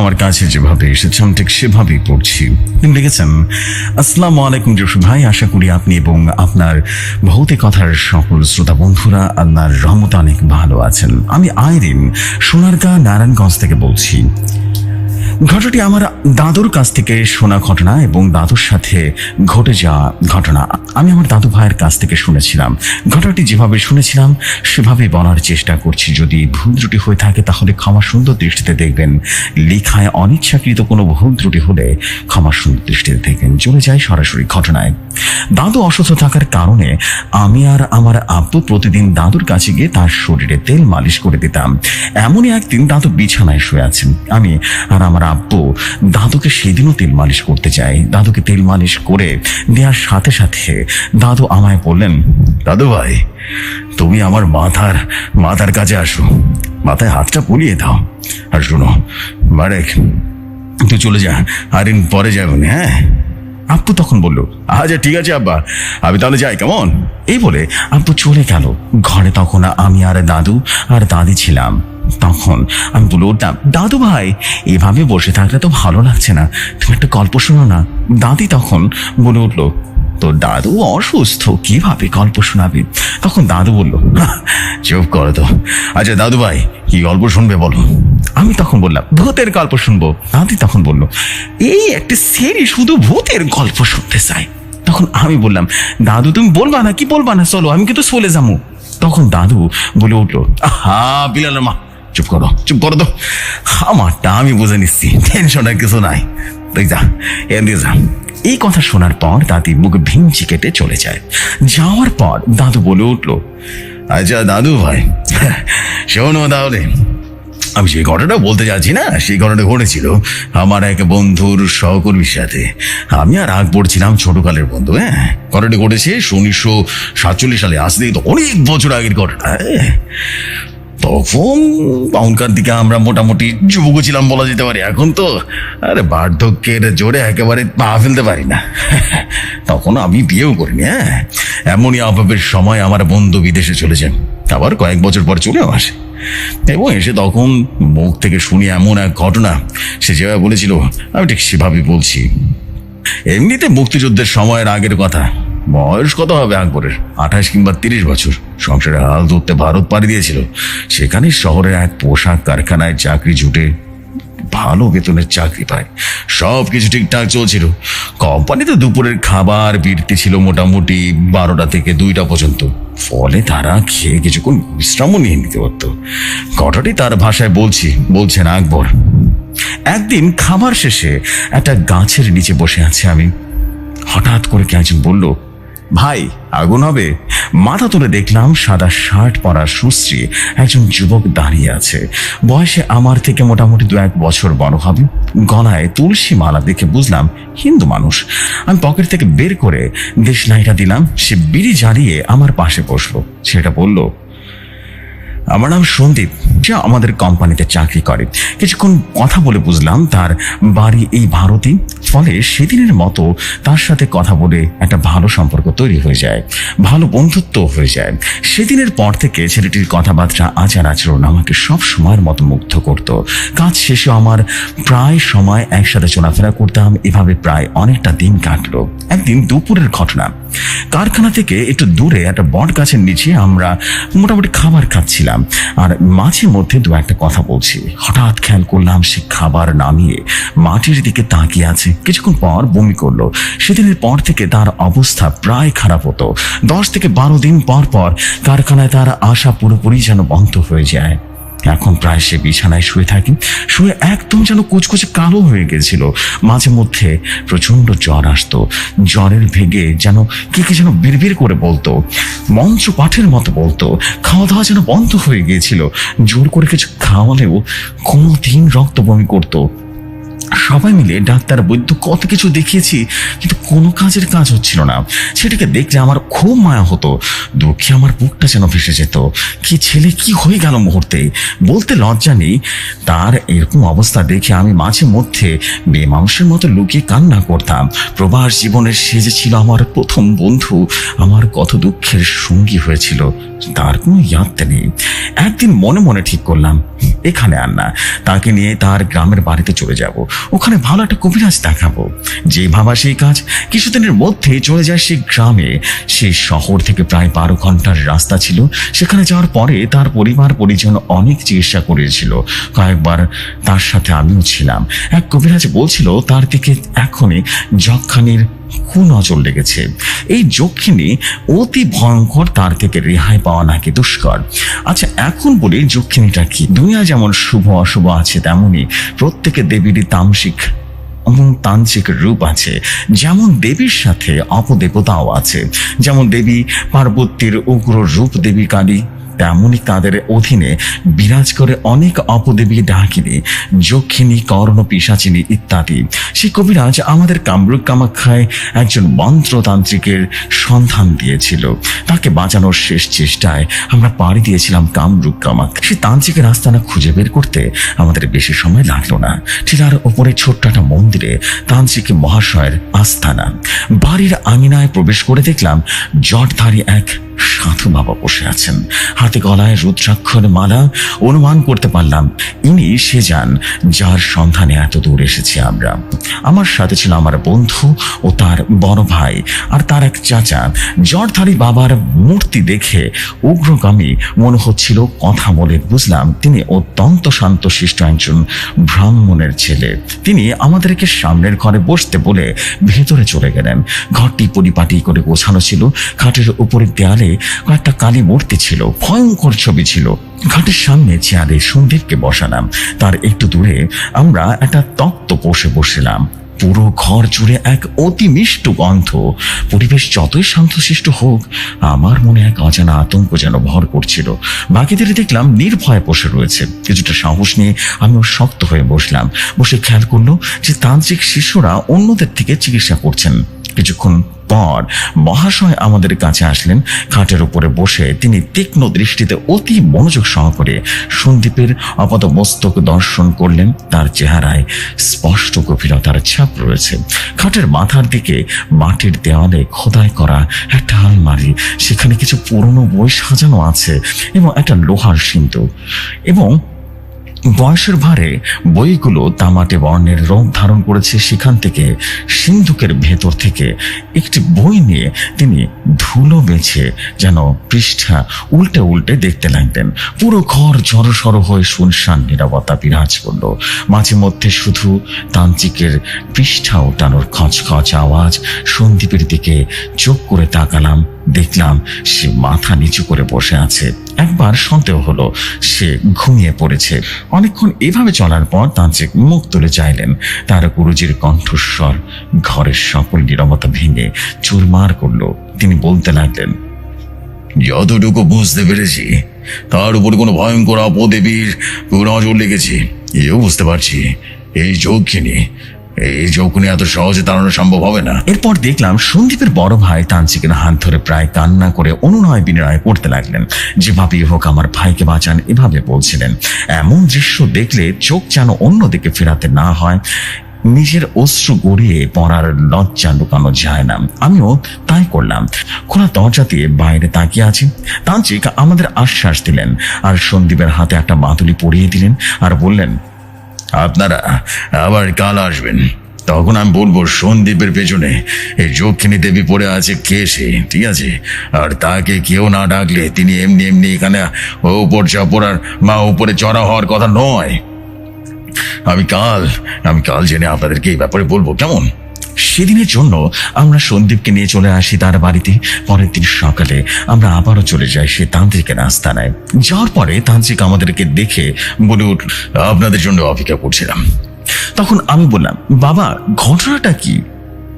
আমার কাছে যেভাবে এসেছে, আমি ঠিক সেভাবেই পড়ছি। লিখেছেন, আসসালাম আলাইকুম জসু ভাই, আশা করি আপনি এবং আপনার ভৌতিক কথার সকল শ্রোতা বন্ধুরা আল্লাহর রহমত অনেক ভালো আছেন। আমি আইরিন সোনারগা, নারায়ণগঞ্জ থেকে বলছি। ঘটনাটি আমার দাদুর কাছ থেকে শোনা ঘটনা এবং দাদুর সাথে ঘটে যাওয়া ঘটনা। আমি আমার দাদু ভাইয়ের কাছ থেকে শুনেছিলাম। ঘটনাটি যেভাবে শুনেছিলাম, সেভাবে বলার চেষ্টা করছি। যদি ভুল ত্রুটি হয়ে থাকে, তাহলে ক্ষমা সুন্দর দৃষ্টিতে দেখবেন। লেখায় অনিচ্ছাকৃত কোনো ভুল ত্রুটি হলে ক্ষমা সুন্দর দৃষ্টিতে দেখবেন। চলে যায় সরাসরি ঘটনায়। দাদু অসুস্থ থাকার কারণে আমি আর আমার আব্বু প্রতিদিন দাদুর কাছে গিয়ে তার শরীরে তেল মালিশ করে দিতাম। এমনই একদিন দাদু বিছানায় শুয়ে আছেন। আমি আর আমার আব্বু দাদুকে সেদিনও তেল মালিশ করতে চাই দাদুকে তেল মালিশ করে দেওয়ার সাথে সাথে দাদু আমায় বললেন, দাদু ভাই, তুমি আমার মাথার মাথার কাছে আসো। মাথায় হাতটা পুলিয়ে দাও। আর শোনো, মারেক, তুই চলে যা। আর দিন পরে যাবেন হ্যাঁ? আব্বু তখন বলল আচ্ছা ঠিক আছে আব্বা, আমি তাহলে যাই, কেমন? এই বলে আব্বু চলে গেল। ঘরে তখন আমি আর দাদু আর দাদি ছিলাম। তখন আমি বলে উঠলাম, দাদু ভাই, এভাবে বসে থাকলে তো ভালো লাগছে না। তুমি একটা গল্প শোনো না। দাদি তখন বলে উঠল তো দাদু অসুস্থ কীভাবে গল্প শোনাবে? তখন দাদু বলল "হাহ, চুপ করো তো। আচ্ছা দাদু ভাই কি গল্প শুনবে বলো? আমি তখন বললাম ভূতের গল্প শুনব। দাদি তখন বলল এই একটা সেরি শুধু ভূতের গল্প শুনতে চাই তখন আমি বললাম দাদু তুমি বলবা না কি বলবা না? চলো আমি কিন্তু চলে যাব তখন দাদু বলে উঠল হা বিলালের মা চুপ করো চুপ করো তো। আমারটা আমি বুঝে নিচ্ছি টেনশনের কিছু নাই। তুই যা এমনি যা। এই কথা শোনার পর দাদি মুখ ভিঞ্চি কেটে চলে যায়। যাওয়ার পর দাদু বলে উঠল আচ্ছা দাদু ভাই, শোনো তাহলে। আমি সেই ঘটনাটা বলতে যাচ্ছি না, সেই ঘটনাটা ঘটেছিল আমার এক বন্ধুর সহকর্মীর সাথে। আমি আর আগ পড়ছিলাম ছোটকালের বন্ধু হ্যাঁ? ঘটনাটি ঘটেছে উনিশশো সাতচল্লিশ সালে আসলে তো অনেক বছর আগের ঘটনা হ্যাঁ। তখন তখনকার দিকে আমরা মোটামুটি যুবক ছিলাম বলা যেতে পারে। এখন তো, আরে বার্ধক্যের জোরে একেবারে পা ফেলতে পারি না। তখন আমি বিয়েও করিনি হ্যাঁ? এমনই অভাবের সময় আমার বন্ধু বিদেশে চলে যান আবার কয়েক বছর পর চলেও আসে। এবং এসে তখন মুখ থেকে শুনি এমন এক ঘটনা, সে যেভাবে বলেছিল, আমি ঠিক সেভাবেই বলছি। এমনিতে মুক্তিযুদ্ধের সময়ের আগের কথা। বয়স কত হবে আকবরের আঠাশ কিংবা তিরিশ বছর। সংসারে হাল ধরতে ভারত পাড়ি দিয়েছিল। সেখানে শহরে এক পোশাক কারখানায় চাকরি জুটে ভালো বেতনের চাকরি পায়। সব কিছু ঠিকঠাক চলছিল। কোম্পানিতে দুপুরের খাবার, বিরতি ছিল মোটামুটি বারোটা থেকে দুইটা পর্যন্ত। ফলে তারা খেয়ে কিছুক্ষণ বিশ্রামও নিয়ে নিতে পারত। ঘটনাটি তার ভাষায় বলছি, বলছেন আকবর। একদিন খাবার শেষে একটা গাছের নিচে বসে আছি আমি। হঠাৎ করে কে একজন বলল ভাই, আগুন হবে। মাথা তুলে দেখলাম সাদা শার্ট পরা সুশ্রী একজন যুবক দাঁড়িয়ে আছে। বয়সে আমার থেকে মোটামুটি দু এক বছর বড় হবে। গলায় তুলসী মালা দেখে বুঝলাম হিন্দু মানুষ। আমি পকেট থেকে বের করে দেশলাইটা দিলাম। সে বিড়ি জ্বালিয়ে আমার পাশে বসল। সেটা বলল আমার নাম সন্দীপ। সে আমাদের কোম্পানিতে চাকরি করে। কিছুক্ষণ কথা বলে বুঝলাম তার বাড়ি এই ভারতই ফলে সেদিনের মতো তার সাথে কথা বলে একটা ভালো সম্পর্ক তৈরি হয়ে যায়। ভালো বন্ধুত্ব হয়ে যায়। সেদিনের পর থেকে ছেলেটির কথাবার্তা আচার আচরণ আমাকে সব সময়ের মতো মুগ্ধ করত। কাজ শেষে আমার প্রায় সময় একসাথে চলাফেরা করতাম। এভাবে প্রায় অনেকটা দিন কাটলো। একদিন দুপুরের ঘটনা। কারখানা থেকে একটু দূরে একটা বট গাছের নিচে আমরা মোটামুটি খাবার খাচ্ছিলাম। আর মাঝে মধ্যে দু একটা কথা বলছি। হঠাৎ খেয়াল করলাম সে খাবার নামিয়ে মাটির দিকে তাকিয়ে আছে। কিছুক্ষণ পর বমি করল। সেদিনের পর থেকে তার অবস্থা প্রায় খারাপ হতো। দশ থেকে বারো দিন পর পর কারখানায় তার আশা পুরোপুরি যেন বন্ধ হয়ে যায়। এখন প্রায় সে বিছানায় শুয়ে থাকে, শুয়ে একদম যেন কুচকুচে কালো হয়ে গেছিল। মাঝে মধ্যে প্রচণ্ড জ্বর আসতো। জ্বরের ভেগে যেন কে কে যেন বিড়বিড় করে বলতো মঞ্চ পাঠের মতো বলতো খাওয়া দাওয়া যেন বন্ধ হয়ে গিয়েছিল। জোর করে কিছু খাওয়ালেও কোনো দিন রক্ত বমি করতো। সবাই মিলে ডাক্তার বৈদ্য কত কিছু দেখিয়েছি, কিন্তু কোনো কাজের কাজ হচ্ছিল না। সেটাকে দেখলে আমার খুব মায়া হতো। দুঃখে আমার বুকটা যেন ভেসে যেত। কি ছেলে, কি হয়ে গেল মুহূর্তে? বলতে লজ্জা নেই। তার এরকম অবস্থা দেখে আমি মাঝে মধ্যে মেয়ে মানুষের মতো লুকিয়ে কান্না করতাম। প্রবাস জীবনের সে যে ছিল আমার প্রথম বন্ধু, আমার কত দুঃখের সঙ্গী হয়েছিল, তার কোনো ইয়াদতে নেই। একদিন মনে মনে ঠিক করলাম, এখানে আর না তাকে নিয়ে তার গ্রামের বাড়িতে চলে যাব। ওখানে ভালো একটা কবিরাজ দেখাবো। যে ভাবা সেই কাজ কিছুদিনের মধ্যে চলে যায় সেই গ্রামে। সেই শহর থেকে প্রায় বারো ঘণ্টার রাস্তা ছিল। সেখানে যাওয়ার পরে তার পরিবার পরিজন অনেক চিকিৎসা করেছিল। কয়েকবার তার সাথে আমিও ছিলাম। এক কবিরাজ বলছিল, তার দিকে এখনই যক্ষানির কুনজর লেগেছে। এই যক্ষিণী অতি ভয়ঙ্কর তার থেকে রেহাই পাওয়া নাকি দুষ্কর। আচ্ছা এখন বলি যক্ষিণীটা কি? দুনিয়া যেমন শুভ অশুভ আছে তেমনি প্রত্যেকে দেবীরই তামসিক এবং তান্ত্রিক রূপ আছে। যেমন দেবীর সাথে অপদেবতাও আছে। যেমন দেবী পার্বতীর উগ্র রূপ দেবী কালী তেমনই তাদের অধীনে বিরাজ করে অনেক অপদেবী ডাকিনী, যক্ষিণী, কর্ণ পিসাচিনী ইত্যাদি। সে কবিরাজ আমাদের কামরূপ কামাখ্যায় একজন মন্ত্রতান্ত্রিকের সন্ধান দিয়েছিল। তাকে বাঁচানোর শেষ চেষ্টায় আমরা পাড়ি দিয়েছিলাম কামরূপ কামাখ্যা। সে তান্ত্রিকের আস্তানা খুঁজে বের করতে আমাদের বেশি সময় লাগল না। টিলার ওপরে ছোট্ট একটা মন্দিরে তান্ত্রিক মহাশয়ের আস্তানা। বাড়ির আঙিনায় প্রবেশ করে দেখলাম জটধারী এক সাধু বাবা বসে আছেন। হাতে গলায় রুদ্রাক্ষর মালা অনুমান করতে পারলাম, ইনি সে যান যার সন্ধানে এত দূর এসেছি আমরা। আমার সাথে ছিল আমার বন্ধু ও তার বড় ভাই আর তার এক চাচা জটধারী বাবার মূর্তি দেখে উগ্রগামী মনে হচ্ছিল কথা বলে বুঝলাম তিনি অত্যন্ত শান্তশিষ্ট একজন ব্রাহ্মণের ছেলে। তিনি আমাদেরকে সামনের ঘরে বসতে বলে ভেতরে চলে গেলেন। ঘরটি পরিপাটি করে গোছানো ছিল, খাটের উপরের দেয়ালে কয়েকটা কালী মূর্তি ছিল। ভয়ঙ্কর ছবি ছিল। ঘাটের সামনে চেয়ারে সন্দীপকে বসালাম। তার একটু দূরে আমরা একটা তক্ত বসে বসছিলাম পুরো ঘর জুড়ে এক অতি মিষ্ট গন্ধ। পরিবেশ যতই শান্তশিষ্ট হোক, আমার মনে এক অজানা আতঙ্ক যেন ভর করছিল। বাকিদের দেখলাম নির্ভয়ে বসে রয়েছে। কিছুটা সাহস নিয়ে আমিও শক্ত হয়ে বসলাম। বসে খেয়াল করল যে তান্ত্রিক শিশুরা অন্যদের থেকে চিকিৎসা করছেন। কিছুক্ষণ পর মহাশয় আমাদের কাছে আসলেন। খাটের উপরে বসে তিনি তীক্ষ্ণ দৃষ্টিতে অতি মনোযোগ সহকারে সন্দীপের আপাত মস্তক দর্শন করলেন। তার চেহারায় স্পষ্ট গভীরতার ছাপ রয়েছে। খাটের মাথার দিকে মাটির দেওয়ালে খোদাই করা একটা আলমারি, সেখানে কিছু পুরনো বই সাজানো আছে এবং একটা লোহার সিন্ধু এবং বয়সের ভারে বইগুলো তামাটে বর্ণের রূপ ধারণ করেছে সেখান থেকে সিন্ধুকের ভেতর থেকে। একটি বই নিয়ে তিনি ধুলো বেছে যেন পৃষ্ঠা উল্টে উল্টে দেখতে লাগতেন পুরো ঘর জড়সড় হয়ে শুনশান নিরবতা বিরাজ করল। মাঝে মধ্যে শুধু তান্ত্রিকের পৃষ্ঠা ওঠানোর খচখচ আওয়াজ সন্দীপের দিকে চোখ করে তাকালাম। দেখলাম সে মাথা নিচু করে বসে আছে। একবার সন্দেহ হলো সে ঘুমিয়ে পড়েছে। অনেকক্ষণ এভাবে চলার পর তান্ত্রিক মুখ তুলে চাইলেন। তার গুরুজির কণ্ঠস্বর ঘরের সকল নিরবতা ভেঙে চুরমার করল। তিনি বলতে লাগলেন, যতটুকু বুঝতে পেরেছি, তার উপর কোনো ভয়ঙ্কর অপদেবীর নজর লেগেছে। এও বুঝতে পারছি, এই যৌক্ষিনী এই যৌক্ষিনী এত সহজে তাড়ানো সম্ভব হবে না। এরপর দেখলাম সন্দীপের বড় ভাই তান্ত্রিকের হাত ধরে প্রায় কান্না করে অনুনয় বিনয় করতে লাগলেন। যেভাবেই হোক আমার ভাইকে বাঁচান, এভাবে বলছিলেন। এমন দৃশ্য দেখলে চোখ যেন অন্যদিকে ফেরাতে না হয়। নিজের অশ্রু গড়িয়ে পড়ার লজ্জা লুকানো যায় না। আমিও তাই করলাম। খোলা দরজা দিয়ে বাইরে তাকিয়ে আছি। তান্ত্রিক আমাদের আশ্বাস দিলেন আর সন্দীপের হাতে একটা মাতুলি পরিয়ে দিলেন আর বললেন আপনারা আবার কাল আসবেন। তখন আমি বলব, সন্দীপের পেছনে। এই যক্ষিণী দেবী পড়ে আছে কে সে? ঠিক আছে? আর তাকে কেউ না ডাকলে তিনি এমনি এমনি এখানে উপর চাপড় আর মা উপরে চড়া হওয়ার কথা নয়। আমি কাল আমি কাল জেনে আপনাদেরকে এই ব্যাপারে বলব। কেমন? সেদিনের জন্য আমরা সন্দীপকে নিয়ে চলে আসি তার বাড়িতে। পরের দিন সকালে আমরা আবারও চলে যাই সে তান্ত্রিকের আস্তানায়। যাওয়ার পরে তান্ত্রিক আমাদেরকে দেখে বলে উঠল আপনাদের জন্য অপেক্ষা করছিলাম। তখন আমি বললাম, বাবা, ঘটনাটা কি?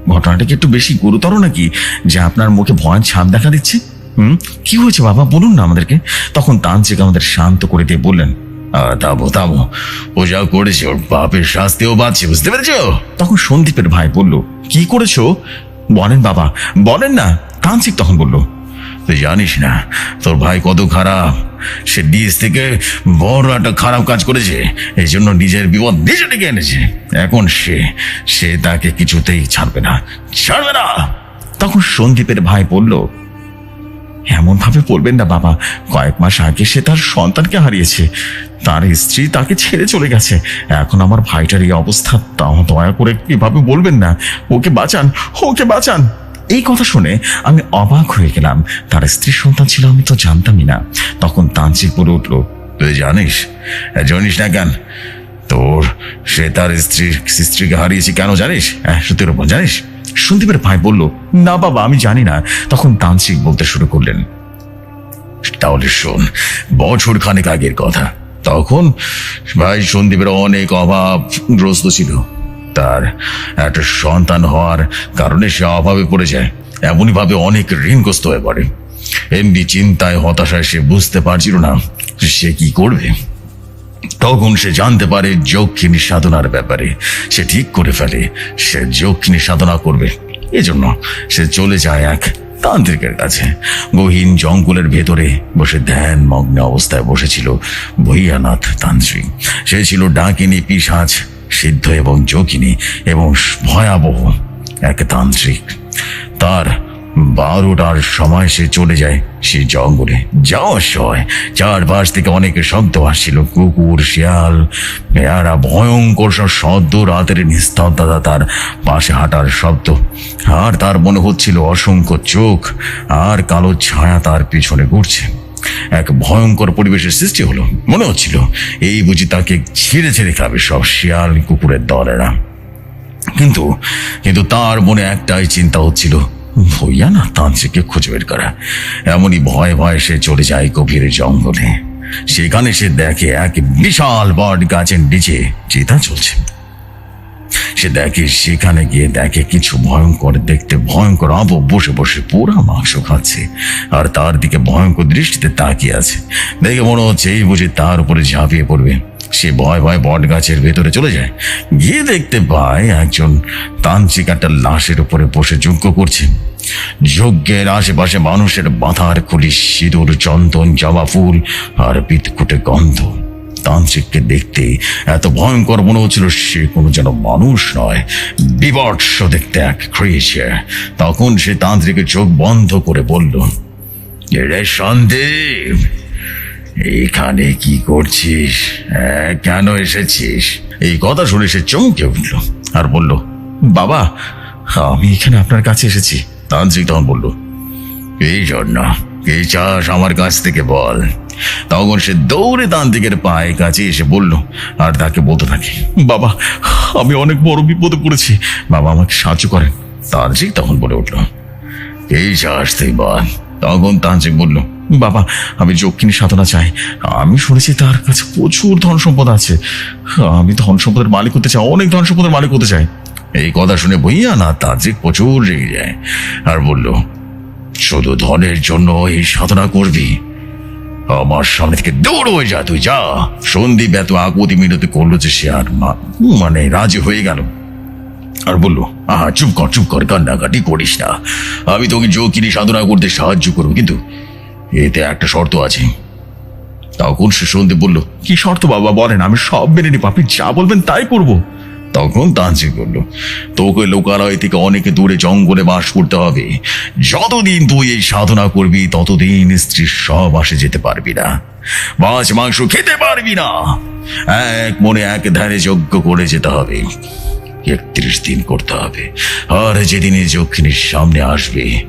ঘটনাটা কি একটু বেশি গুরুতর নাকি? যে আপনার মুখে ভয়ান ছাপ দেখা দিচ্ছে? হুম? কি হয়েছে বাবা? বলুন না আমাদেরকে। তখন তান্ত্রিক আমাদের শান্ত করে দিয়ে বললেন থামো থামো ও যা করেছে, ওর বাপের শাস্তিও পাচ্ছে, বুঝতে পেরেছ? তখন সন্দীপের ভাই বলল কি করেছ? বলেন বাবা, বলেন না। তান্ত্রিক তখন বলল, তুই জানিস না, তোর ভাই কত খারাপ। সে নিজ থেকে বড় একটা খারাপ কাজ করেছে এই জন্য নিজের বিপদ নিজে ডেকে এনেছে। এখন সে সে তাকে কিছুতেই ছাড়বে না ছাড়বে না। তখন সন্দীপের ভাই বলল এমন ভাবে বলবেন না বাবা, কয়েক মাস আগে সে তার সন্তানকে হারিয়েছে। তার স্ত্রী তাকে ছেড়ে চলে গেছে। এখন আমার ভাইটার এই অবস্থা, তাও দয়া করে কীভাবে বলবেন না। ওকে বাঁচান ওকে বাঁচান। এই কথা শুনে আমি অবাক হয়ে গেলাম। তার স্ত্রী সন্তান ছিল, আমি তো জানতামই না। তখন তান্ত্রিক বলে উঠল, তুই জানিস? জানিস না কেন? তোর সে তার স্ত্রীর স্ত্রীকে হারিয়েছে কেন জানিস? হ্যাঁ সত্যির জানিস? সন্দীপের ভাই বলল, না বাবা, আমি জানি না। তখন তান্ত্রিক বলতে শুরু করলেন, তাহলে শোন বছর খানেক আগের কথা। তখন ভাই সন্দীপের অনেক অভাবগ্রস্ত ছিল। তার একটা সন্তান হওয়ার কারণে সে অভাবে পড়ে যায়। এমনই ভাবে অনেক ঋণগ্রস্ত হয়ে পড়ে। এমনি চিন্তায়, হতাশায় সে বুঝতে পারছিল না সে কি করবে। তখন সে জানতে পারে যক্ষিণী সাধনার ব্যাপারে। সে ঠিক করে ফেলে, সে যক্ষিণী সাধনা করবে। এজন্য সে চলে যায় এক তান্ত্রিকের কাছে। গহীন জঙ্গলের ভেতরে বসে ধ্যান মগ্ন অবস্থায় বসেছিল ভৈয়ানাথ তান্ত্রিক। সে ছিল ডাকিনী পিসাজ সিদ্ধ এবং যোগিনী এবং ভয়াবহ এক তান্ত্রিক। তার বারোটার সময় সে চলে যায় সে জঙ্গলে। যাওয়ার সময় চারপাশ থেকে অনেক শব্দ আসছিল। কুকুর, শিয়াল, পেয়ারা, ভয়ঙ্কর সব শব্দ, রাতের নিস্তব্ধতা তার পাশে হাঁটার শব্দ। আর তার মনে হচ্ছিল অসংখ্য চোখ আর কালো ছায়া তার পিছনে ঘুরছে। এক ভয়ঙ্কর পরিবেশের সৃষ্টি হলো। মনে হচ্ছিল এই বুঝি তাকে ছেড়ে ছেড়ে খাবে সব শিয়াল, কুকুরের দলেরা। কিন্তু কিন্তু তার মনে একটাই চিন্তা হচ্ছিল। ভইয়া না তান্ত্রিককে খুঁজে বের করা। এমনই ভয়ে ভয়ে সে চলে যায় গভীর জঙ্গলে। সেখানে সে দেখে এক বিশাল বট গাছের নিচে চিতা চলছে। সে দেখে সেখানে গিয়ে দেখে কিছু ভয়ঙ্কর, দেখতে ভয়ঙ্কর আব বসে বসে পুরা মাংস খাচ্ছে আর তার দিকে ভয়ঙ্কর দৃষ্টিতে তাকিয়ে আছে। দেখে মনে হচ্ছে এই বুঝে তার উপরে ঝাঁপিয়ে পড়বে। সে ভয় ভয় বট গাছের ভেতরে চলে যায়। গিয়ে দেখতে পায় একজন তান্ত্রিক একটা লাশের উপরে বসে যজ্ঞ করছে যজ্ঞের আশেপাশে মানুষের মাথার খুলি, সিঁদুর, চন্দন, জবা ফুল আর বিদকুটে গন্ধ। তান্ত্রিককে দেখতে এত ভয়ঙ্কর মনে হচ্ছিল সে কোনো যেন মানুষ নয়। বিবর্ষ দেখতে এক ক্রিয়েচার তখন সে তান্ত্রিকের চোখ বন্ধ করে বলল রে সন্দীপ এখানে কি করছিস? হ্যাঁ, কেন এসেছিস? এই কথা শুনে সে চমকে উঠল আর বলল বাবা আমি এখানে আপনার কাছে এসেছি। তান্ত্রিক তখন বলল এই জন্য এই চাষ আমার কাছ থেকে বল। তখন সে দৌড়ে তান্ত্রিকের পায়ে কাছে এসে বলল আর তাকে বলতে থাকে বাবা আমি অনেক বড় বিপদে পড়েছি। বাবা আমাকে সাহায্য করেন। তান্ত্রিক তখন বলে উঠল এই চাষ তুই বল। তখন তান্ত্রিক বলল বাবা, আমি যক্ষিণী সাধনা চাই। আমি শুনেছি তার কাছে প্রচুর ধন সম্পদ আছে। আমি ধন সম্পদের মালিক হতে চাই, অনেক ধন সম্পদের মালিক হতে চাই। এই কথা শুনে ভইয়া না তান্ত্রিক প্রচুর রেগে যায়। আর বলল, শুধু ধনের জন্য এই সাধনা করবি? আমার সামনে থেকে দৌড় হয়ে যা, তুই যা। সন্দীপ এত আকুতি মিনতি করল যে সে আর মানে রাজি হয়ে গেল। আর বলল, আহা, চুপ কর চুপ কর, কান্নাকাটি করিস না। আমি তোকে যোগিনী সাধনা করতে সাহায্য করব, কিন্তু এতে একটা শর্ত আছে। তখন সে সন্দীপ বলল, কি শর্ত বাবা? বলেন, আমি সব মেনে নিব। আপনি যা বলবেন তাই করব। তখন তান্ত্রিক বলল, তোকে লোকালয় থেকে অনেক দূরে জঙ্গলে বাস করতে হবে। যতদিন তুই এই সাধনা করবি, ততদিন স্ত্রীর সব আসে যেতে পারবি না। মাছ, মাংস খেতে পারবি না। এক মনে এক ধারে যজ্ঞ করে যেতে হবে। একত্রিশ দিন করতে হবে। আর যেদিন এই যক্ষিণীর সামনে আসবে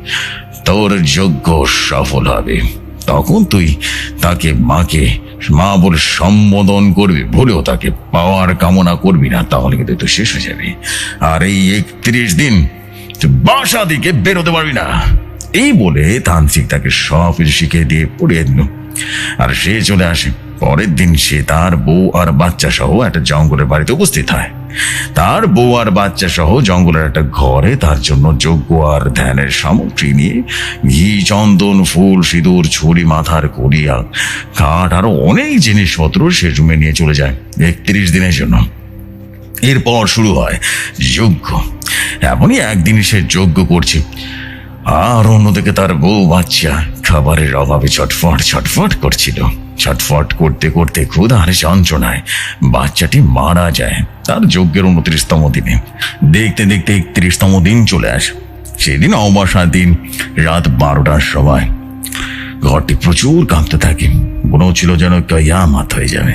তোর যজ্ঞ সফল হবে। তখন তুই তাকে মাকে, মা বলে সম্বোধন করবি, ভুলেও তাকে পাওয়ার কামনা করবি না, তাহলে কিন্তু তুই শেষ হয়ে যাবে। আর এই একত্রিশ দিন বাসা দিকে বেরোতে পারবি না। এই বলে তান্ত্রিক তাকে সব কিছু শিখিয়ে দিয়ে পড়িয়ে দিল। আর সে চলে আসে। পরের দিন সে তার বউ আর বাচ্চা সহ একটা জঙ্গলের বাড়িতে উপস্থিত হয়। তার বউ আর বাচ্চা সহ জঙ্গলের একটা ঘরে তার জন্য যোগ্য আর ধ্যানের সামগ্রী নিয়ে ঘি, চন্দন, ফুল, সিঁদুর, ছুরি, মাথার করিয়া কাঠ আরও অনেক জিনিসপত্র সে রুমে নিয়ে চলে যায় একত্রিশ দিনের জন্য। এরপর শুরু হয় যজ্ঞ। এমনই একদিন সে যজ্ঞ করছে। আর অন্যদিকে তার বউ বাচ্চা খাবারের অভাবে ছটফট ছটফট করছিল। ছটফট করতে করতে ক্ষুধার যন্ত্রণায় বাচ্চাটি মারা যায় তার যজ্ঞের উনত্রিশতম দিনে। দেখতে দেখতে একত্রিশতম দিন চলে আসে। সেদিন অমাবস্যার দিন, রাত বারোটার সময়। ঘরটি প্রচুর কাঁপতে থাকে। মনে হচ্ছিল যেন কয়ামাত হয়ে যাবে।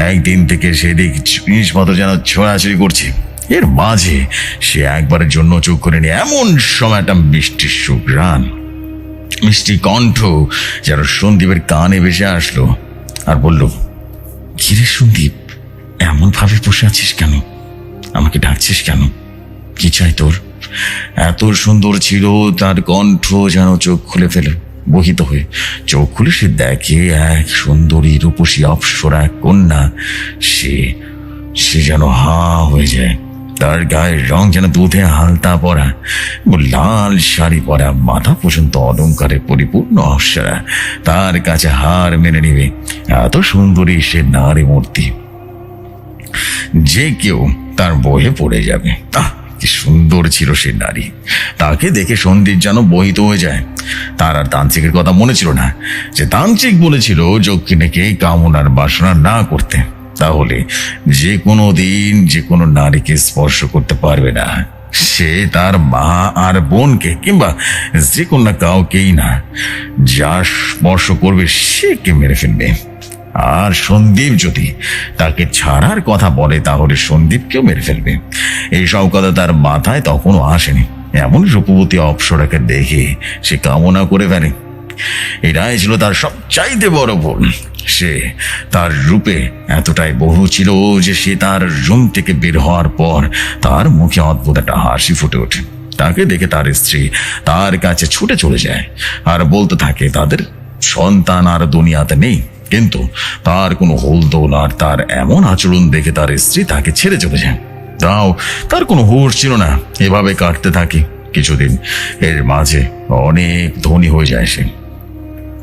একদিন থেকে সেদিক জিনিসপত্র যেন ছোড়াছড়ি করছে। এর মাঝে সে একবারের জন্য চোখ করে নিয়ে এমন সময় একটা মিষ্টি সুগ্রাণ মিষ্টি কণ্ঠ যেন সন্দীপের কানে ভেসে আসলো আর বলল কিরে সন্দীপ এমন ভাবে বসে আছিস কেন? আমাকে ডাকছিস কেন? কি চাই তোর? এত সুন্দর ছিল তার কণ্ঠ যেন চোখ খুলে ফেলে, বহিত হয়ে। চোখ খুলে সে দেখে এক সুন্দরী রূপসী অপসরা কন্যা, সে সে যেন হা হয়ে যায়। তার গায়ের রং যেন দুধে হালতা পরা এবং লাল শাড়ি পরা মাথা পর্যন্ত অলঙ্কারে পরিপূর্ণ অপ্সরা। তার কাছে হার মেনে নিবে। এত সুন্দরী সে নারী মূর্তি যে কেউ তার বহে পড়ে যাবে। আহ, কি সুন্দর ছিল সে নারী। তাকে দেখে সন্দীপ যেন বহিত হয়ে যায়। তার আর তান্ত্রিকের কথা মনে ছিল না। যে তান্ত্রিক বলেছিল যক্ষিণীকে কামনার বাসনা না করতে। তাহলে যে কোনো দিন যে কোনো নারীকে স্পর্শ করতে পারবে না। সে তার মা আর বোনকে কিংবা যে কোনো কাউকেই না। যা স্পর্শ করবে সে কে মেরে ফেলবে। আর সন্দীপ যদি তাকে ছাড়ার কথা বলে, তাহলে সন্দীপকেও মেরে ফেলবে। এইসব কথা তার মাথায় তখনও আসেনি। এমন রূপবতী অপসরাকে দেখে সে কামনা করে ফেলে। এটাই ছিল তার সব চাইতে বড় ভুল। সে তার রূপে এতটাই বহু ছিল যে সে তার রুম থেকে বের হওয়ার পর তার মুখে অদ্ভুত একটা হাসি ফুটে ওঠে। তাকে দেখে তার স্ত্রী তার কাছে ছুটে চলে যায় আর বলতে থাকে, তাদের সন্তান আর দুনিয়াতে নেই, কিন্তু তার কোনো হোলদোল আর তার এমন আচরণ দেখে তার স্ত্রী তাকে ছেড়ে চলে যায়। তাও তার কোনো হুঁশ ছিল না, এভাবে কাটতে থাকে। কিছুদিন এর মাঝে অনেক ধনী হয়ে যায় সে।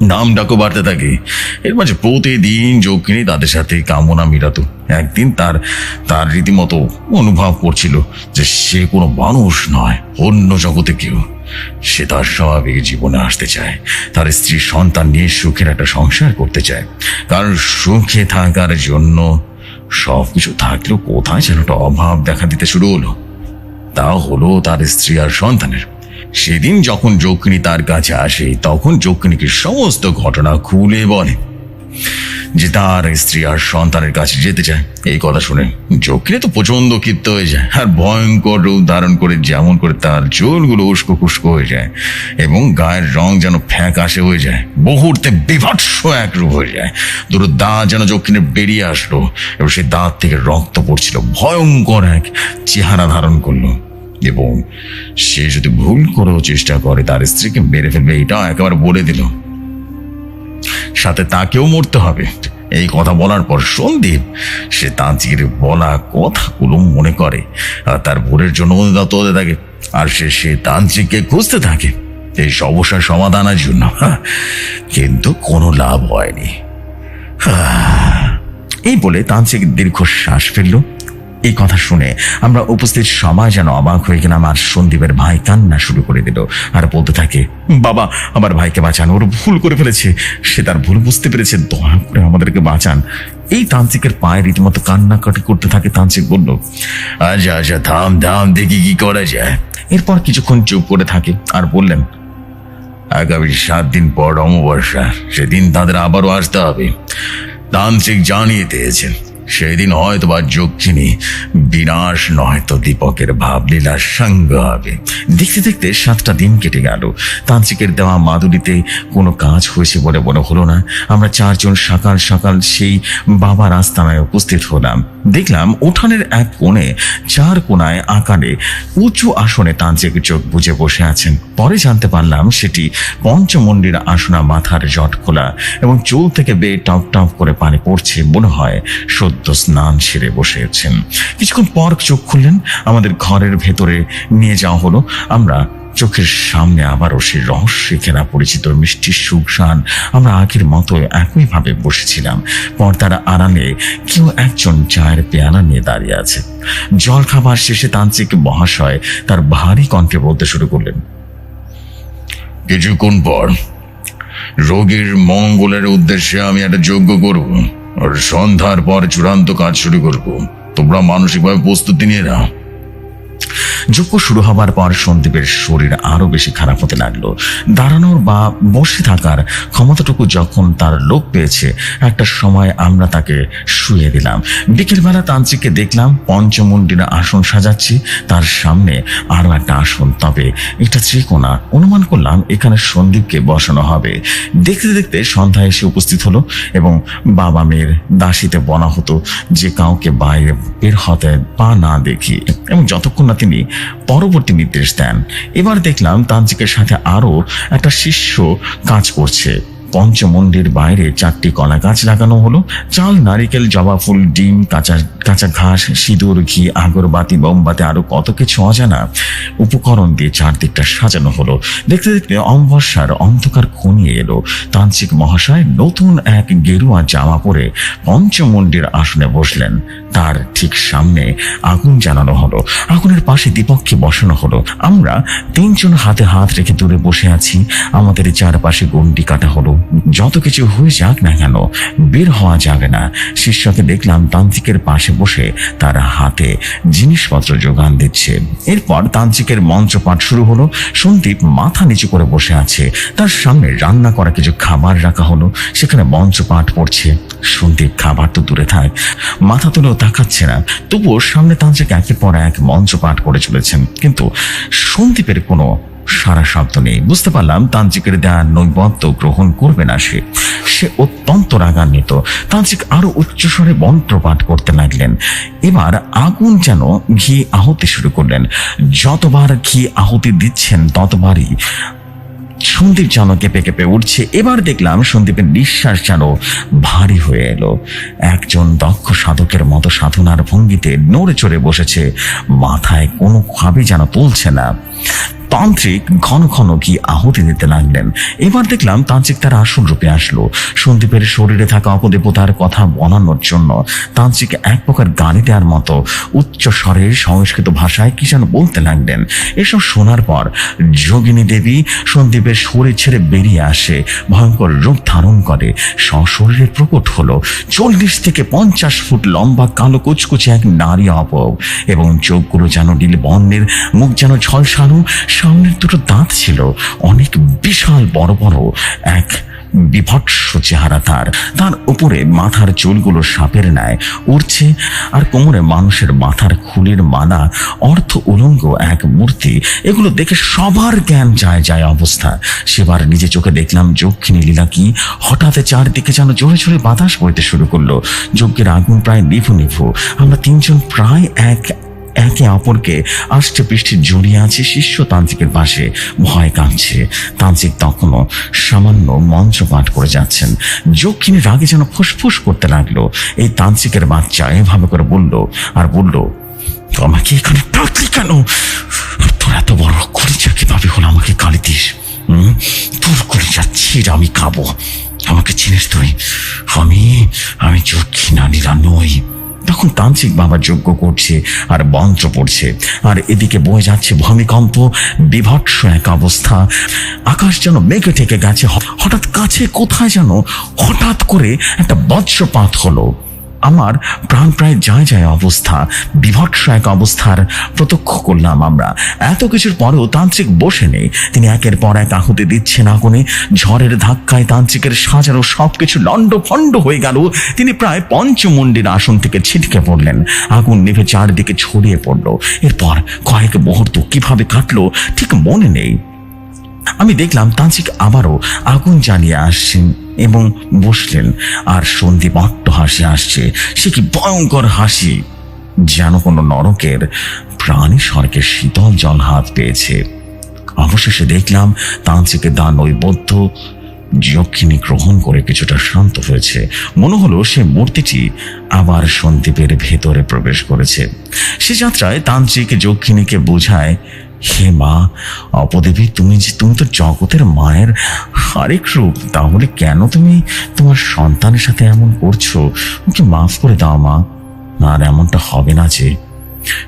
নাম ডাকও বাড়তে থাকে এর মাঝে প্রতিদিন যৌকিনী তাদের সাথে কামনা মিলাত একদিন তার তার রীতিমতো অনুভব করছিল যে সে কোনো মানুষ নয়, অন্য জগতে কেউ। সে তার স্বাভাবিক জীবনে আসতে চায়। তার স্ত্রী সন্তান নিয়ে সুখের একটা সংসার করতে চায়। কারণ সুখে থাকার জন্য সবকিছু থাকলেও কোথায় যেন একটা অভাব দেখা দিতে শুরু হলো। তা হলো তার স্ত্রী আর সন্তানের। সেদিন যখন যক্ষিণী তার কাছে আসে, তখন যক্ষিণীকে সমস্ত ঘটনা খুলে বলে যে তার স্ত্রী আর সন্তানের কাছে যেতে চায়। এই কথা শুনে যক্ষিণী তো প্রচণ্ড ক্ষিপ্ত হয়ে যায় আর ভয়ঙ্কর রূপ ধারণ করে যেমন করে তার চুলগুলো উস্কো খুস্কো হয়ে যায় এবং গায়ের রং যেন ফ্যাকাশে হয়ে যায়, মুহূর্তে বিভৎস এক রূপ হয়ে যায়। দুটো দাঁত যেন যক্ষিণের বেরিয়ে আসলো এবং সেই দাঁত থেকে রক্ত পড়ছিল, ভয়ঙ্কর এক চেহারা ধারণ করল। এবং সে যদি ভুল করেও চেষ্টা করে তার স্ত্রীকে মেরে ফেলবে এটাও একেবারে বলে দিল। সাথে তাকেও মরতে হবে। এই কথা বলার পর সন্দীপ সে তাঁতির বলা কথাগুলো মনে করে আর তার ভুলের জন্য অনুদাত হতে থাকে। আর সে সে তান্ত্রিককে খুঁজতে থাকে। এই সমস্যার সমাধানের জন্য। হ্যাঁ, কিন্তু কোনো লাভ হয়নি। এই বলে তান্ত্রিক দীর্ঘ শ্বাস ফেলল। এই কথা শুনে আমরা উপস্থিত সবাই যেন অবাক হয়ে গেলাম, আর সন্দীপের ভাই কান্না শুরু করে দিল, আর বলতে থাকে, বাবা, আমার ভাইকে বাঁচান, ওর ভুল করে ফেলেছে, সে তার ভুল বুঝতে পেরেছে, দয়া করে আমাদেরকে বাঁচান। এই তান্ত্রিকের পায়ে রীতিমতো কান্নাকাটি করতে থাকে তান্ত্রিক বলল আচ্ছা আচ্ছা থাম থাম, দেখি কি করা যায়। এরপর কিছুক্ষণ চুপ করে থাকে, আর বললেন, আগামী সাত দিন পর অমাবস্যা, সেদিন তাদের আবারও আসতে হবে। তান্ত্রিক জানিয়ে দিয়েছেন সেদিন হয়তো বা যক্ষিণী বিনাশ নয়তো দীপকের ভাবলীলার সঙ্গ হবে। দেখতে দেখতে সাতটা দিন কেটে গেল। তান্ত্রিকের দেওয়া মাদুরিতে কোনো কাজ হয়েছে বলে মনে হলো না। আমরা চারজন সকাল সকাল সেই বাবার আস্তানায় উপস্থিত হলাম। দেখলাম উঠানের এক কোণে, চার কোনায় আকারে উঁচু আসনে তান্ত্রিক চোখ বুঝে বসে আছেন। পরে জানতে পারলাম সেটি পঞ্চমন্ডির আসনা মাথার জট খোলা এবং চুল থেকে বেয়ে টপ টপ করে পানি পড়ছে মনে হয় সদ্য। সদ্য স্নান সেরে বসেছেন। কিছুক্ষণ পর চোখ খুললেন, আমাদের ঘরের ভেতরে নিয়ে যাওয়া হলো। আমরা চোখের সামনে আবারও সেই রহস্যে ঘেরা পরিচিত মিষ্টি সুঘ্রাণ আমরা আগের মতো একইভাবে বসেছিলাম। পর্দার আড়ালে কেউ একজন চায়ের পেয়ালা নিয়ে দাঁড়িয়ে আছে। জল খাবার শেষে তান্ত্রিক মহাশয় তার ভারী কণ্ঠে বলতে শুরু করলেন, কিছুক্ষণ পর রোগীর মঙ্গলের উদ্দেশ্যে আমি একটা যজ্ঞ করব। আর সন্ধ্যার পর চূড়ান্ত কাজ শুরু করব। তোমরা মানসিকভাবে প্রস্তুতি নিয়ে নাও। যজ্ঞ শুরু হবার পর সন্দীপের শরীর আরও বেশি খারাপ হতে লাগল। দাঁড়ানোর বা বসে থাকার ক্ষমতাটুকু যখন তার লোক পেয়েছে, একটা সময় আমরা তাকে শুয়ে দিলাম। বিকেলবেলা তান্ত্রিককে দেখলাম পঞ্চমন্ডির আসন সাজাচ্ছি, তার সামনে আরও একটা আসন। তবে এটা ত্রিকোণা। অনুমান করলাম এখানে সন্দীপকে বসানো হবে। দেখতে দেখতে সন্ধ্যা এসে উপস্থিত হলো এবং বাবা মেয়ের দাসীতে বনা হতো যে কাউকে বাইরে বের হতে পা না দেখি। এবং যতক্ষণ না তিনি পরবর্তী নির্দেশ দেন। এবার দেখলাম তান্ত্রিকের সাথে আরও একটা শিষ্য কাজ করছে। পঞ্চমন্ডির বাইরে চারটি কলা গাছ লাগানো হলো। চাল, নারিকেল, জবা ফুল, ডিম, কাঁচা কাঁচা ঘাস, সিঁদুর, ঘি, আগরবাতি, মোমবাতি, আরও কত কিছু অজানা উপকরণ দিয়ে চারদিকটা সাজানো হলো। দেখতে দেখতে অম্বর্ষার অন্ধকার ঘনিয়ে এলো। তান্ত্রিক মহাশয় নতুন এক গেরুয়া জামা পরে পঞ্চমন্ডির আসনে বসলেন। তার ঠিক সামনে আগুন জ্বালানো হলো। আগুনের পাশে দীপককে বসানো হলো। আমরা তিনজন হাতে হাত রেখে দূরে বসে আছি। আমাদের চারপাশে গন্ডি কাটা হলো। যত কিছু হয়ে যাক না কেন, বের হওয়া যাবে না। শিষ্যকে দেখলাম তান্ত্রিকের পাশে বসে তার হাতে জিনিসপত্র যোগান দিচ্ছে। এরপর তান্ত্রিকের মঞ্চপাঠ শুরু হলো। সন্দীপ মাথা নিচু করে বসে আছে। তার সামনে রান্না করা কিছু খাবার রাখা হলো। সেখানে মঞ্চপাঠ পড়ছে। সন্দীপ খাবার তো দূরে থাক। মাথা তুলেও তাকাচ্ছে না। তবুও সামনে তান্ত্রিক একের পর এক মঞ্চপাঠ করে চলেছেন। কিন্তু সন্দীপের কোনো সারা শব্দ নেই। বুঝতে পারলাম তান্ত্রিকের দেয়া নৈবদ্য গ্রহণ করবে না সে। সে অত্যন্ত রাগান্বিত। তান্ত্রিক আরও উচ্চস্বরে মন্ত্রপাঠ করতে লাগলেন। এবার আগুন যেন ঘি আহতি শুরু করলেন। যতবার ঘি আহুতি দিচ্ছেন, ততবারই সন্দীপ যেন কেঁপে কেঁপে উঠছে। এবার দেখলাম সন্দীপের নিঃশ্বাস যেন ভারী হয়ে এলো। একজন দক্ষ সাধকের মতো সাধনার ভঙ্গিতে নড়ে চড়ে বসেছে। মাথায় কোনো ভাবে যেন তুলছে না। তান্ত্রিক ঘন ঘন কি আহুতি দিতে লাগলেন। এবার দেখলাম তান্ত্রিক তার আসল রূপে আসলো। সন্দীপের শরীরে থাকা অপদেবতার কথা বলানোর জন্য তান্ত্রিক এক প্রকার গালি দেওয়ার মতো উচ্চ স্বরের সংস্কৃত ভাষায় কি যেন বলতে লাগলেন। এসব শোনার পর যোগিনী দেবী সন্দীপের শরীর ছেড়ে বেরিয়ে আসে, ভয়ঙ্কর রূপ ধারণ করে। সশরীরে প্রকট হলো। চল্লিশ থেকে পঞ্চাশ ফুট লম্বা কালো কুচকুচে এক নারী অপব এবং চোখগুলো যেন নীল বর্ণের, মুখ যেন ঝলসানো সামনের দুটো দাঁত ছিল অনেক বিশাল, বড় বড়। এক বিভৎস চেহারা তার। তার উপরে মাথার চুলগুলো সাপের ন্যায় উড়ছে আর কোমরে মানুষের মাথার খুলির মালা অর্থ উলঙ্গ এক মূর্তি। এগুলো দেখে সবার জ্ঞান যায় যায় অবস্থা। সেবার নিজে চোখে দেখলাম যক্ষিণী লীলা কি হঠাৎ চারদিকে যেন জোরে জোরে বাতাস বইতে শুরু করল। যজ্ঞের আগুন প্রায় নিভু নিভু। আমরা তিনজন প্রায় এক একে অপরকে আষ্টে পৃষ্ঠে জড়িয়ে আছে শিষ্য তান্ত্রিকের পাশে। ভয় কাঁদছে তান্ত্রিক তখনও সামান্য মঞ্চ পাঠ করে যাচ্ছেন। যক্ষিণী রাগে যেন ফুসফুস করতে লাগল। এই তান্ত্রিকের বাচ্চা এভাবে করে বলল, আর বলল আমাকে এখানে ডাকলি কেন? তোর এত বড় কলিজা কীভাবে হলো আমাকে গালি দিস? তোর কলিজা ছিঁড় আমি খাব। আমাকে চিনিস তুই? আমি আমি যক্ষিণা নীলা নই। তখন তান্ত্রিক বাবা যজ্ঞ করছে আর মন্ত্র পড়ছে। আর এদিকে বয়ে যাচ্ছে ভূমিকম্প, বিভৎস এক অবস্থা। আকাশ যেন মেঘে ঠেকে গেছে। হঠাৎ কাছে কোথায় যেন হঠাৎ করে একটা বজ্রপাত হলো। আমার প্রাণ প্রায় যায় যায় অবস্থা। বিভৎস এক অবস্থার প্রত্যক্ষ করলাম আমরা। এত কিছুর পরেও তান্ত্রিক বসে নেই। তিনি একের পর এক আহুতি দিচ্ছেন আগুনে। ঝড়ের ধাক্কায় তান্ত্রিকের সাজানো সবকিছু লন্ড ফন্ড হয়ে গেল। তিনি প্রায় পঞ্চমন্ডির আসন থেকে ছিটকে পড়লেন। আগুন নিভে চারদিকে ছড়িয়ে পড়ল। এরপর কয়েক মুহূর্ত কীভাবে কাটলো ঠিক মনে নেই। আমি দেখলাম তান্ত্রিক আবারও আগুন জ্বালিয়ে আসছেন। এবং বসলেন, আর সন্দীপ হাসি আসছে। সে কি ভয়ঙ্কর হাসি, যেন কোনো নরকের প্রাণী স্বর্গের শীতল জল হাত পেয়েছে। অবশেষে দেখলাম তান্ত্রিকের দা নৈবদ্য যক্ষিণী গ্রহণ করে কিছুটা শান্ত হয়েছে। মনে হলো সে মূর্তিটি আবার সন্দীপের ভেতরে প্রবেশ করেছে। সে যাত্রায় তান্ত্রিক যক্ষিণীকে বোঝায় হে মা, অপদেবী, তুমি যে তুমি তো জগতের মায়ের আরেক রূপ, তাহলে কেন তুমি তোমার সন্তানের সাথে এমন করছ? ওকে মাফ করে দাও মা, আর এমনটা হবে না যে।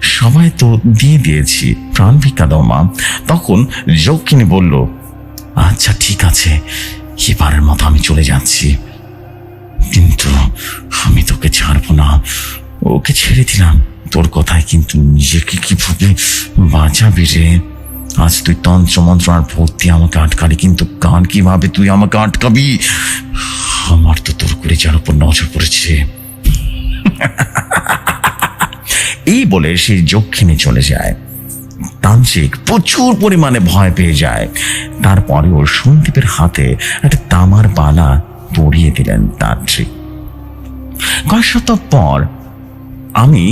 সবাই তো দিয়ে দিয়েছি, প্রাণ ভিক্ষা দাও মা। তখন যক্ষিণী বলল আচ্ছা ঠিক আছে, এবারের মতো আমি চলে যাচ্ছি। কিন্তু আমি তোকে ছাড়বো না, ওকে ছেড়ে দিলাম। তোর কথায় কিন্তু নিজেকে কীভাবে বাঁচাবি রে? আজ তুই তন্ত্র মন্ত্র আর ভর্তি আমাকে আটকালি, কিন্তু গান কীভাবে তুই আমাকে আটকাবি? আমার তো তোর করে যার উপর নজর পড়েছে। এই বলে সে যক্ষিণে চলে যায়। তান্ত্রিক প্রচুর পরিমাণে ভয় পেয়ে যায়। তারপরেও সন্দীপের হাতে একটা তামার বালা পরিয়ে দিলেন তান্ত্রিক। কয়েক সপ্তাহ পর আমি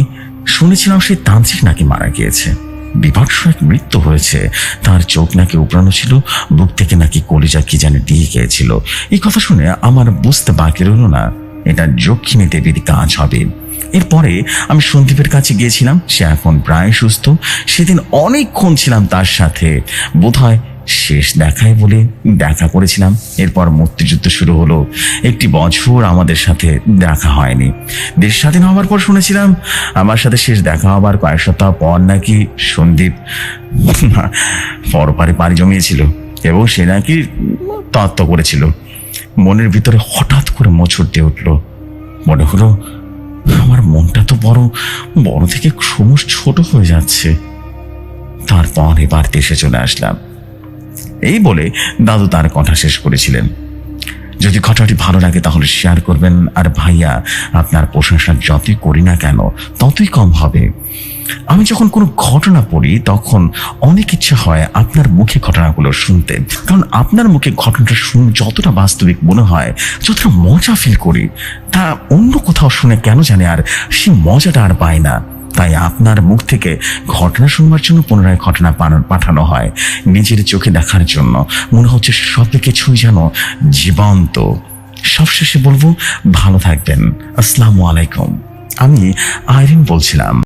শুনেছিলাম সেই তান্ত্রিক নাকি মারা গিয়েছে। বিভৎস এক মৃত্যু হয়েছে। তার চোখ নাকি উপড়ানো ছিল, বুক থেকে নাকি কলিজা কি জানি দিয়ে গিয়েছিল। এই কথা শুনে আমার বুঝতে বাকি রইল না। এটা যক্ষিণী দেবীর কাজ হবে। এরপরে আমি সন্দীপের কাছে গিয়েছিলাম। সে এখন প্রায় সুস্থ। সেদিন অনেকক্ষণ ছিলাম তার সাথে। বোধহয় শেষ দেখায় বলে দেখা করেছিলাম। এরপর মুক্তিযুদ্ধ শুরু হলো। একটি বছর আমাদের সাথে দেখা হয়নি। দেশ স্বাধীন হওয়ার পর শুনেছিলাম, আমার সাথে শেষ দেখা হবার কয়েক সপ্তাহ পর নাকি সন্দীপ পরপারে পাড়ি জমিয়েছিল এবং সে নাকি তত্ত্ব করেছিল। মনের ভিতরে হঠাৎ করে মোচড় দিয়ে উঠল। মনে হলো, আমার মনটা তো বড় বড় থেকে ক্রমশ ছোট হয়ে যাচ্ছে। তারপর এবার দেশে চলে আসলাম। এই বলে দাদু তার কথা শেষ করেছিলেন। যদি ঘটনাটি ভালো লাগে তাহলে শেয়ার করবেন। আর ভাইয়া, আপনার প্রশংসা যতই করি না কেন, ততই কম হবে। আমি যখন কোনো ঘটনা পড়ি, তখন অনেক ইচ্ছা হয় আপনার মুখে ঘটনাগুলো শুনতে। কারণ আপনার মুখে ঘটনাটা শুনে যতটা বাস্তবিক মনে হয়, যতটা মজা ফিল করি, তা অন্য কোথাও শুনে কেন জানে আর সেই মজাটা আর পায় না। তাই আপনার মুখ থেকে ঘটনা শুনবার জন্য পুনরায় ঘটনা পাঠানো হয়। নিজের চোখে দেখার জন্য। মনে হচ্ছে সব কিছুই যেন জীবন্ত। সবশেষে বলব, ভালো থাকবেন। আসসালামু আলাইকুম। আমি আইরিন বলছিলাম।